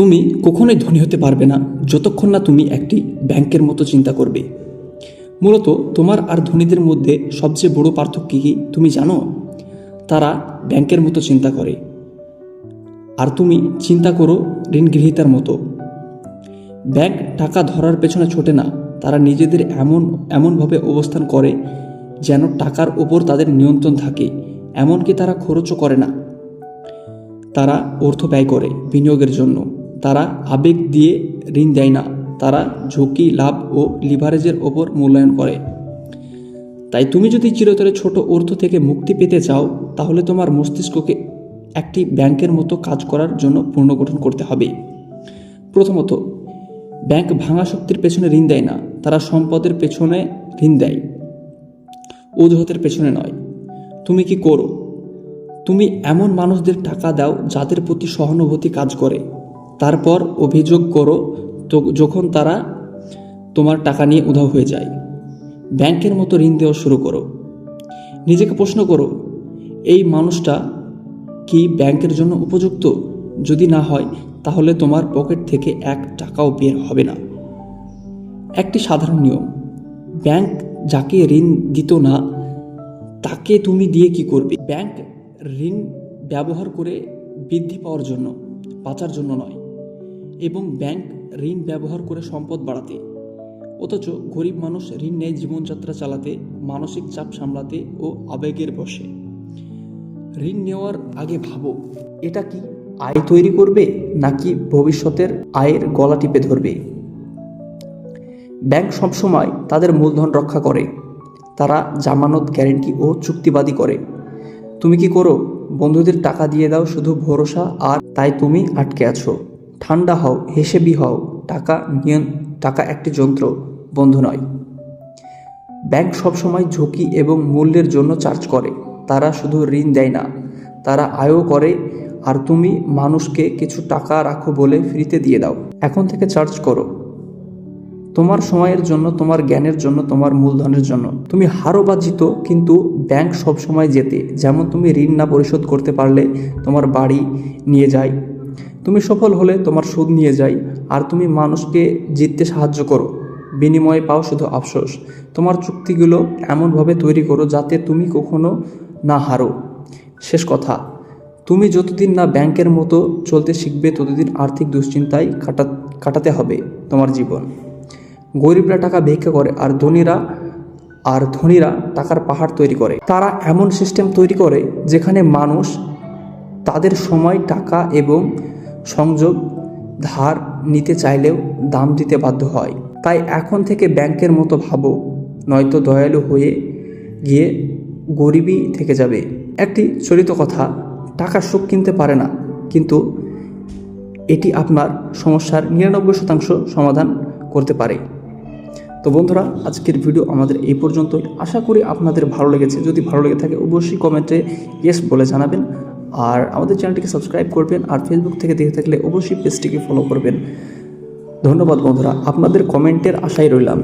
তুমি কখনোই ধনী হতে পারবে না যতক্ষণ না তুমি একটি ব্যাংকের মতো চিন্তা করবে। মূলত তোমার আর ধনীদের মধ্যে সবচেয়ে বড় পার্থক্য কি তুমি জানো? তারা ব্যাংকের মতো চিন্তা করে। আর তুমি চিন্তা করো ঋণ গৃহীতার মতো। ব্যাংক টাকা ধরার পেছনে ছোটে না, তারা নিজেদের এমন, এমনভাবে অবস্থান করে যেন টাকার ওপর তাদের নিয়ন্ত্রণ থাকে, এমনকি তারা খরচও করে না। তারা অর্থ ব্যয় করে বিনিয়োগের জন্য। তারা আবেগ দিয়ে ঋণ দেয় না। তারা ঝুঁকি, লাভ ও লিভারেজের ওপর মূল্যায়ন করে। তাই তুমি যদি চিরতরে ছোট অর্থ থেকে মুক্তি পেতে চাও, তাহলে তোমার মস্তিষ্ককে একটি ব্যাংকের মতো কাজ করার জন্য পুনর্গঠন করতে হবে। প্রথমত, ব্যাংক ভাঙা শক্তির পেছনে ঋণ দেয় না, তারা সম্পদের পেছনে ঋণ দেয়। অজুহাতের পেছনে নয়। তুমি কি করো? তুমি এমন মানুষদের টাকা দাও যাদের প্রতি সহানুভূতি কাজ করে। তারপর অভিযোগ করো, তো যখন তারা তোমার টাকা নিয়ে উধাও হয়ে যায়। ব্যাংকের মতো ঋণ দেওয়া শুরু করো। নিজেকে প্রশ্ন করো, এই মানুষটা কি ব্যাংকের জন্য উপযুক্ত? যদি না হয়, তাহলে তোমার পকেট থেকে এক টাকাও বের হবে না। একটি সাধারণ নিয়ম, ব্যাংক যাকে ঋণ দিত না, তাকে তুমি দিয়ে কি করবে? ব্যাংক ঋণ ব্যবহার করে বৃদ্ধি পাওয়ার জন্য, বাঁচার জন্য নয়। এবং ব্যাংক ঋণ ব্যবহার করে সম্পদ বাড়াতে। অথচ গরিব মানুষ ঋণ নেয় জীবনযাত্রা চালাতে, মানসিক চাপ সামলাতে ও আবেগের বসে। ঋণ নেওয়ার আগে ভাবো, এটা কি আয় তৈরি করবে নাকি ভবিষ্যতের আয়ের গলা টিপে ধরবে? ব্যাংক সবসময় তাদের মূলধন রক্ষা করে। তারা জামানত, গ্যারেন্টি ও চুক্তিবাদী করে। তুমি কি করো? বন্ধুদের টাকা দিয়ে দাও শুধু ভরসা আর তাই তুমি আটকে আছো। ঠান্ডা হও, হেসেবি হও, টাকা নিয়ন, টাকা একটি যন্ত্র, বন্ধু নয়। ব্যাংক সবসময় ঝুঁকি এবং মূল্যের জন্য চার্জ করে। তারা শুধু ঋণ দেয় না, তারা আয়ও করে। আর তুমি মানুষকে কিছু টাকা রাখো বলে ফ্রিতে দিয়ে দাও। এখন থেকে চার্জ করো। তোমার সময়ের জন্য, তোমার জ্ঞানের জন্য, তোমার মূলধনের জন্য। তুমি হারো বা জিতো, কিন্তু ব্যাংক সবসময় যেতে যেমন তুমি ঋণ না পরিশোধ করতে পারলে তোমার বাড়ি নিয়ে যায়। তুমি সফল হলে তোমার সুদ নিয়ে যায় আর তুমি মানুষকে জিততে সাহায্য করো। বিনিময়ে পাও শুধু আফসোস। তোমার চুক্তিগুলো এমনভাবে তৈরি করো যাতে তুমি কখনো না হারো। শেষ কথা, তুমি যতদিন না ব্যাংকের মতো চলতে শিখবে, ততদিন আর্থিক দুশ্চিন্তায় কাটা, কাটাতে হবে তোমার জীবন। গরিবরা টাকা ভিক্ষা করে, আর ধনীরা আর ধনীরা টাকার পাহাড় তৈরি করে। তারা এমন সিস্টেম তৈরি করে যেখানে মানুষ তাদের সময়, টাকা এবং সংযোগ ধার নিতে চাইলেও দাম দিতে বাধ্য হয়। তাই এখন থেকে ব্যাংকের মতো ভাবো, নয়তো দয়ালু হয়ে গিয়ে গরিবই থেকে যাবে। একটি চলিত কথা, টাকা সুখ কিনতে পারে না, কিন্তু এটি আপনার সমস্যার নিরানব্বই শতাংশ সমাধান করতে পারে। তো বন্ধুরা, আজকের ভিডিও আমাদের এই পর্যন্তই। আশা করি আপনাদের ভালো লেগেছে। যদি ভালো লেগে থাকে, অবশ্যই কমেন্টে ইয়েস বলে জানাবেন। আর আমাদের চ্যানেলটিকে সাবস্ক্রাইব করবেন আর ফেসবুক থেকে দেখে থাকলে অবশ্যই পেজটিকে ফলো করবেন। ধন্যবাদ বন্ধুরা, আপনাদের কমেন্টের আশায় রইলাম।